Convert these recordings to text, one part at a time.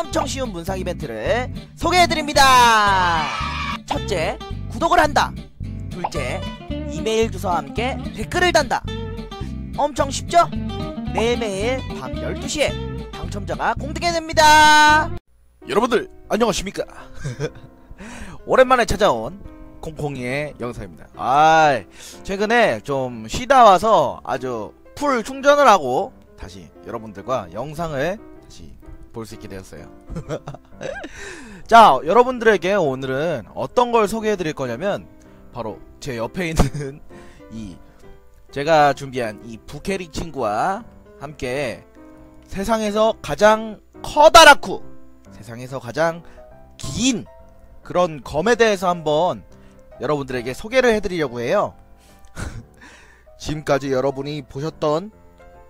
엄청 쉬운 문상 이벤트를 소개해드립니다. 첫째, 구독을 한다. 둘째, 이메일 주소와 함께 댓글을 단다. 엄청 쉽죠? 매일매일 밤 12시에 당첨자가 공개됩니다. 됩니다. 여러분들 안녕하십니까 오랜만에 찾아온 콩콩이의 영상입니다 아 최근에 좀 쉬다 와서 아주 풀 충전을 하고 다시 여러분들과 영상을 다시 볼 수 있게 되었어요 자 여러분들에게 오늘은 어떤 걸 소개해 드릴 거냐면 바로 제 옆에 있는 이 제가 준비한 이 부캐리 친구와 함께 세상에서 가장 커다랗고 세상에서 가장 긴 그런 검에 대해서 한번 여러분들에게 소개를 해드리려고 해요. 지금까지 여러분이 보셨던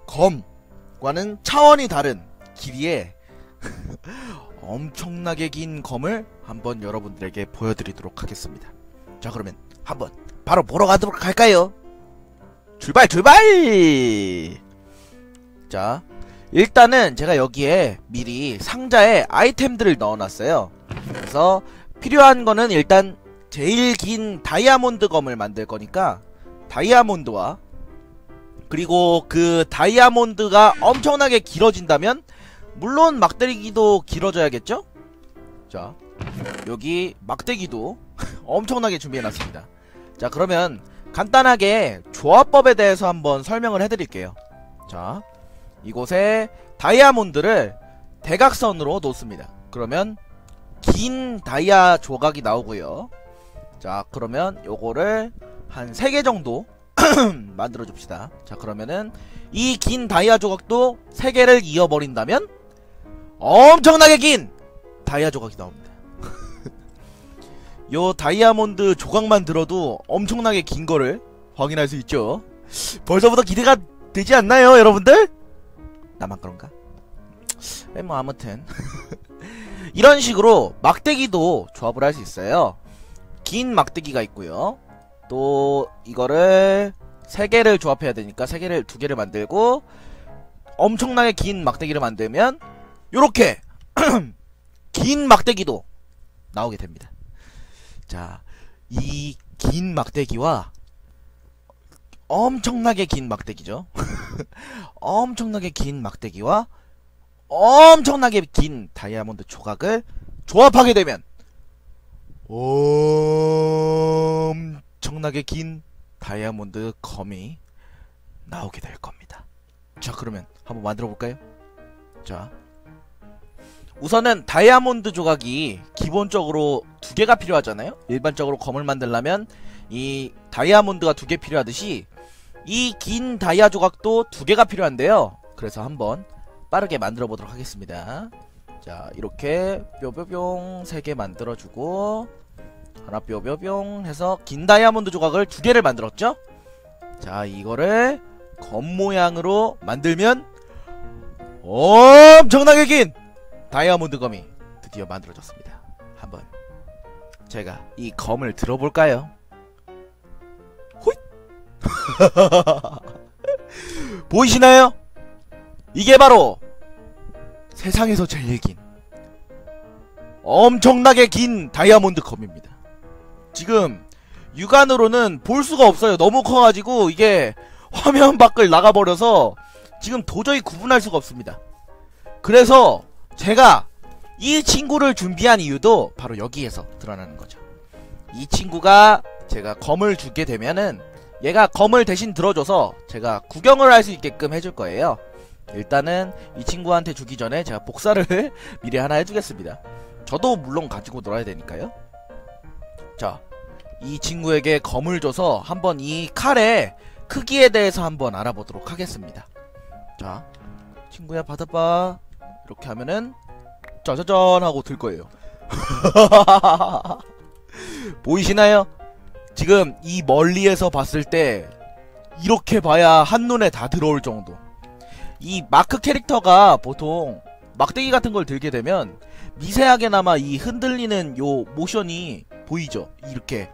검과는 차원이 다른 길이의 엄청나게 긴 검을 한번 여러분들에게 보여드리도록 하겠습니다. 자 그러면 한번 바로 보러 가도록 할까요? 출발 출발! 자 일단은 제가 여기에 미리 상자에 아이템들을 넣어놨어요. 그래서 필요한 거는 일단 제일 긴 다이아몬드 검을 만들 거니까 다이아몬드와 그리고 그 다이아몬드가 엄청나게 길어진다면 물론 막대기도 길어져야겠죠? 자 여기 막대기도 엄청나게 준비해놨습니다. 자 그러면 간단하게 조합법에 대해서 한번 설명을 해드릴게요. 자 이곳에 다이아몬드를 대각선으로 놓습니다. 그러면 긴 다이아 조각이 나오고요. 자 그러면 요거를 한 3개 정도 만들어 줍시다. 자 그러면은 이 긴 다이아 조각도 3개를 이어버린다면 엄청나게 긴 다이아 조각이 나옵니다. 요 다이아몬드 조각만 들어도 엄청나게 긴 거를 확인할 수 있죠. 벌써부터 기대가 되지 않나요 여러분들? 나만 그런가? 네, 뭐 아무튼 이런 식으로 막대기도 조합을 할 수 있어요. 긴 막대기가 있고요. 또 이거를 세 개를 조합해야 되니까 세 개를 두 개를 만들고 엄청나게 긴 막대기를 만들면 요렇게 긴 막대기도 나오게 됩니다. 자, 이 긴 막대기와 엄청나게 긴 막대기죠. 엄청나게 긴 막대기와 엄청나게 긴 다이아몬드 조각을 조합하게 되면 엄청나게 긴 다이아몬드 검이 나오게 될 겁니다. 자, 그러면 한번 만들어 볼까요? 자. 우선은 다이아몬드 조각이 기본적으로 두 개가 필요하잖아요? 일반적으로 검을 만들려면 이 다이아몬드가 두 개 필요하듯이 이 긴 다이아 조각도 두 개가 필요한데요. 그래서 한번 빠르게 만들어 보도록 하겠습니다. 자, 이렇게 뾰뾰뿅 세 개 만들어주고 하나 뾰뾰뿅 해서 긴 다이아몬드 조각을 두 개를 만들었죠? 자, 이거를 검 모양으로 만들면 엄청나게 긴 다이아몬드 검이 드디어 만들어졌습니다. 한번 제가 이 검을 들어볼까요? 호잇! 보이시나요? 이게 바로 세상에서 제일 긴 엄청나게 긴 다이아몬드 검입니다. 지금 육안으로는 볼 수가 없어요. 너무 커가지고 이게 화면 밖을 나가버려서 지금 도저히 구분할 수가 없습니다. 그래서 제가 이 친구를 준비한 이유도 바로 여기에서 드러나는 거죠. 이 친구가 제가 검을 주게 되면은 얘가 검을 대신 들어줘서 제가 구경을 할 수 있게끔 해줄 거예요. 일단은 이 친구한테 주기 전에 제가 복사를 미리 하나 해주겠습니다. 저도 물론 가지고 놀아야 되니까요. 자, 이 친구에게 검을 줘서 한번 이 칼의 크기에 대해서 한번 알아보도록 하겠습니다. 자, 친구야 받아봐. 이렇게 하면은 짜자잔 하고 들 거예요. 보이시나요? 지금 이 멀리에서 봤을 때 이렇게 봐야 한눈에 다 들어올 정도. 이 마크 캐릭터가 보통 막대기 같은 걸 들게 되면 미세하게나마 이 흔들리는 요 모션이 보이죠? 이렇게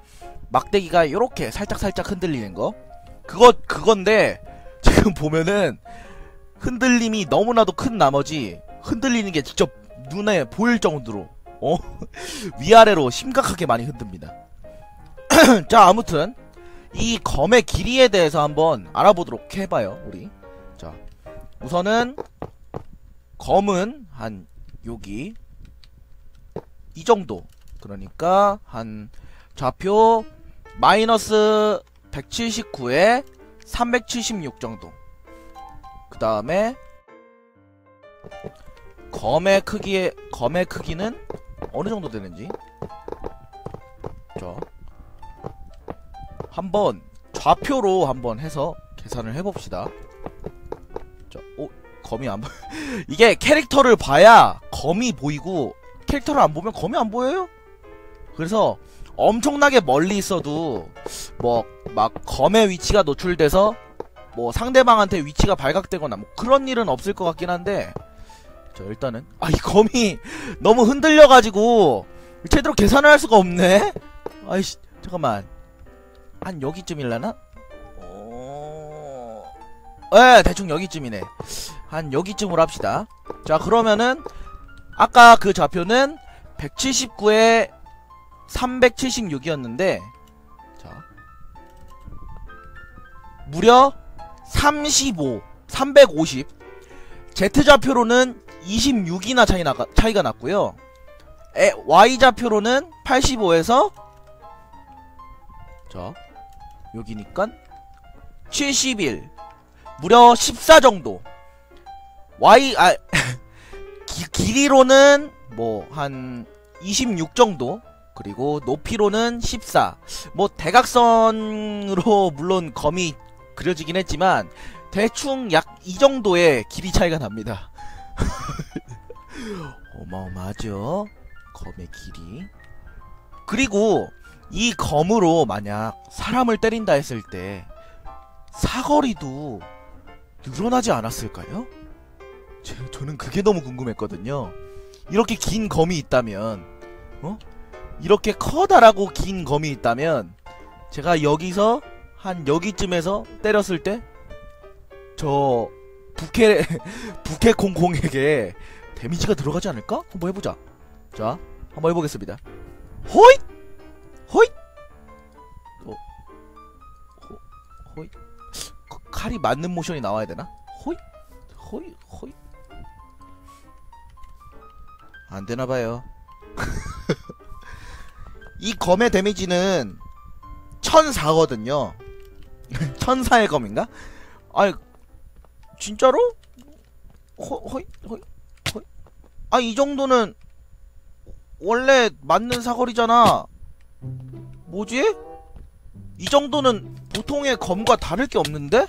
막대기가 이렇게 살짝살짝 흔들리는 거 그거 그건데 지금 보면은 흔들림이 너무나도 큰 나머지 흔들리는 게 직접 눈에 보일 정도로 어 위아래로 심각하게 많이 흔듭니다. 자 아무튼 이 검의 길이에 대해서 한번 알아보도록 해봐요 우리. 자 우선은 검은 한 여기 이 정도 그러니까 한 좌표 마이너스 179에 376 정도 그 다음에 검의 크기의 검의 크기는 어느 정도 되는지 자 한번 좌표로 한번 해서 계산을 해봅시다 자, 어 검이 안 보. 이게 캐릭터를 봐야 검이 보이고 캐릭터를 안 보면 검이 안 보여요. 그래서 엄청나게 멀리 있어도 뭐 막 검의 위치가 노출돼서 뭐 상대방한테 위치가 발각되거나 뭐 그런 일은 없을 것 같긴 한데 자 일단은 아 이 검이 너무 흔들려가지고 제대로 계산을 할 수가 없네. 아이씨 잠깐만 한 여기쯤일라나? 어... 예 대충 여기쯤이네. 한 여기쯤으로 합시다. 자 그러면은 아까 그 좌표는 179에 376이었는데 자 무려 35 350 Z 좌표로는 26이나 차이 나, 차이가 났고요. 에, Y 좌표로는 85에서 자 여기니까 71 무려 14 정도 Y 아 기, 길이로는 뭐 한 26 정도 그리고 높이로는 14. 뭐 대각선으로 물론 검이 그려지긴 했지만 대충 약 이 정도의 길이 차이가 납니다. 어마어마하죠? 검의 길이. 그리고 이 검으로 만약 사람을 때린다 했을 때 사거리도 늘어나지 않았을까요? 제, 저는 그게 너무 궁금했거든요. 이렇게 긴 검이 있다면, 어? 이렇게 커다랗고 긴 검이 있다면, 제가 여기서 한 여기쯤에서 때렸을 때, 저 부캐 부캐 콩콩에게 데미지가 들어가지 않을까? 한번 해보자. 자, 한번 해보겠습니다. 호잇, 호잇, 어, 호, 호잇. 그 칼이 맞는 모션이 나와야 되나? 호잇, 호잇, 호잇. 안 되나 봐요. 이 검의 데미지는 1004거든요. 1004의 검인가? 아니, 진짜로? 호, 호이, 호이. 아, 이 정도는 원래 맞는 사거리잖아. 뭐지? 이 정도는 보통의 검과 다를 게 없는데?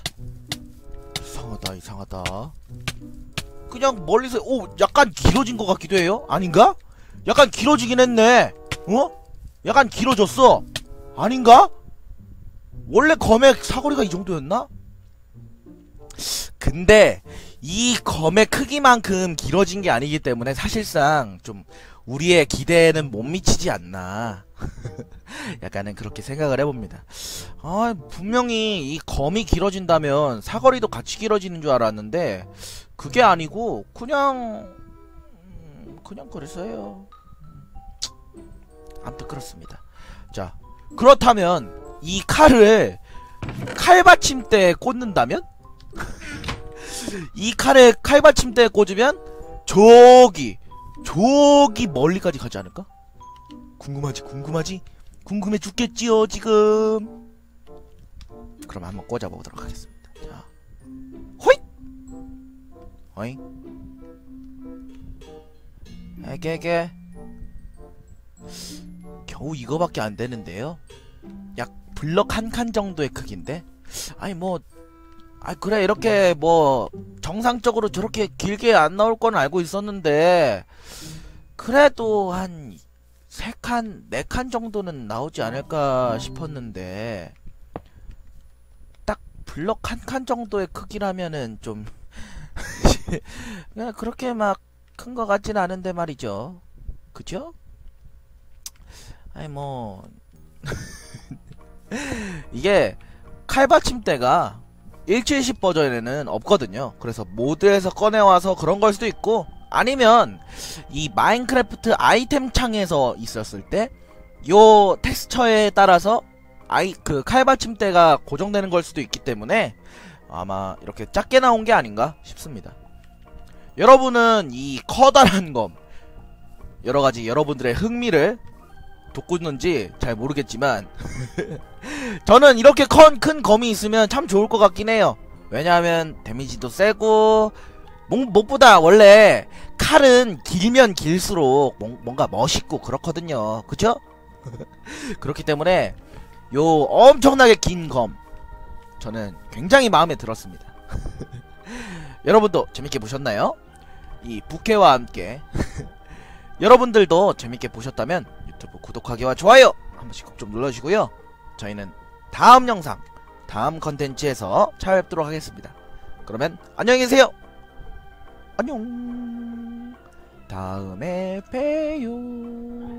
이상하다, 이상하다. 그냥 멀리서 오 약간 길어진 것 같기도 해요 아닌가? 약간 길어지긴 했네 어? 약간 길어졌어 아닌가? 원래 검의 사거리가 이 정도였나? 근데 이 검의 크기만큼 길어진 게 아니기 때문에 사실상 좀 우리의 기대에는 못 미치지 않나 약간은 그렇게 생각을 해봅니다 아 분명히 이 검이 길어진다면 사거리도 같이 길어지는 줄 알았는데 그게 아니고 그냥 음, 그냥 그랬어요. 아무튼 그렇습니다. 자 그렇다면 이 칼을 칼받침대에 꽂는다면 이 칼을 칼받침대에 꽂으면 저기 저기 멀리까지 가지 않을까? 궁금하지 궁금하지 궁금해 죽겠지요 지금 그럼 한번 꽂아보도록 하겠습니다 자 호잇 어잉? 에게게 겨우 이거밖에 안 되는데요? 약 블럭 한 칸 정도의 크기인데? 아니 뭐, 아 그래 이렇게 뭐 정상적으로 저렇게 길게 안 나올 건 알고 있었는데 그래도 한 세 칸, 네 칸 정도는 나오지 않을까 싶었는데 딱 블럭 한 칸 정도의 크기라면은 좀 그냥 그렇게 막큰거 같진 않은데 말이죠. 그죠? 아니 뭐 이게 칼받침대가 170 버전에는 없거든요. 그래서 모드에서 꺼내와서 그런 걸 수도 있고 아니면 이 마인크래프트 아이템 창에서 있었을 때 요 텍스처에 따라서 아이 그 칼받침대가 고정되는 걸 수도 있기 때문에 아마 이렇게 작게 나온 게 아닌가 싶습니다. 여러분은 이 커다란 검 여러 가지 여러분들의 흥미를 돋구는지 잘 모르겠지만 저는 이렇게 큰, 큰 검이 있으면 참 좋을 것 같긴 해요. 왜냐하면 데미지도 세고 뭐- 무엇보다 원래 칼은 길면 길수록 뭔- 뭔가 멋있고 그렇거든요. 그쵸? 그렇기 때문에 요 엄청나게 긴 검 저는 굉장히 마음에 들었습니다. 여러분도 재밌게 보셨나요? 이 부캐와 함께 여러분들도 재밌게 보셨다면 유튜브 구독하기와 좋아요 한 번씩 꼭 좀 눌러주시고요. 저희는 다음 영상, 다음 컨텐츠에서 찾아뵙도록 하겠습니다. 그러면 안녕히 계세요. 안녕. 다음에 봬요.